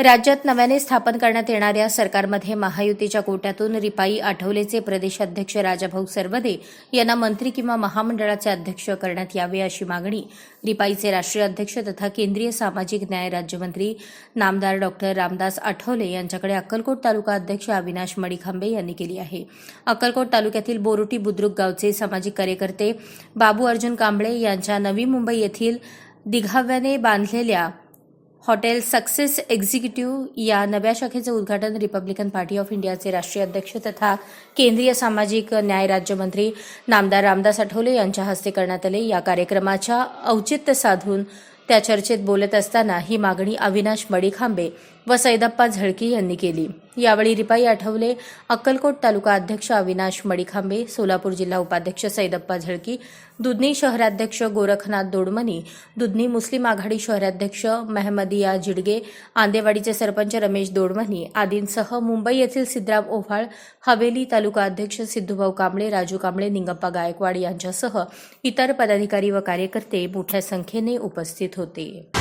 राज्यात नव्याने स्थापन करण्यात येणाऱ्या सरकारमध्ये महायुतीच्या कोट्यातून रिपाई आठवलेचे प्रदेशाध्यक्ष राजाभाऊ सरवदे यांना मंत्री किंवा महामंडळाचे अध्यक्ष करण्यात यावे अशी मागणी रिपाईचे राष्ट्रीय अध्यक्ष तथा केंद्रीय सामाजिक न्याय राज्यमंत्री नामदार डॉक्टर रामदास आठवले यांच्याकडे अक्कलकोट तालुका अध्यक्ष अविनाश मडिखांबे यांनी केली आहे. अक्कलकोट तालुक्यातील बोरुटी बुद्रुक गावचे सामाजिक कार्यकर्ते बाबू अर्जुन कांबळे यांच्या नवी मुंबई येथील दिघाव्याने बांधलेल्या हॉटेल सक्सेस एक्झिक्युटिव्ह या नव्या शाखेचं उद्घाटन रिपब्लिकन पार्टी ऑफ इंडियाचे राष्ट्रीय अध्यक्ष तथा केंद्रीय सामाजिक न्याय राज्यमंत्री नामदार रामदास आठवले यांच्या हस्ते करण्यात आले. या कार्यक्रमाच्या औचित्य साधून त्या चर्चेत बोलत असताना ही मागणी अविनाश मडिखांबे व सैदप्पा झळकी यांनी केली. यावेळी रिपाई आठवले अक्कलकोट तालुका अध्यक्ष अविनाश मडिखांबे सोलापूर जिल्हा उपाध्यक्ष सैदप्पा झळकी दुधनी शहराध्यक्ष गोरखनाथ दोडमनी दुधनी मुस्लिम आघाडी शहराध्यक्ष मेहमदिया जिडगे आंदेवाडीचे सरपंच रमेश दोडमनी आदींसह मुंबई येथील सिद्धराम ओव्हाळ हवेली तालुका अध्यक्ष सिद्धूभाऊ कांबळे राजू कांबळे निंगप्पा गायकवाड यांच्यासह इतर पदाधिकारी व कार्यकर्ते मोठ्या संख्येने उपस्थित होते.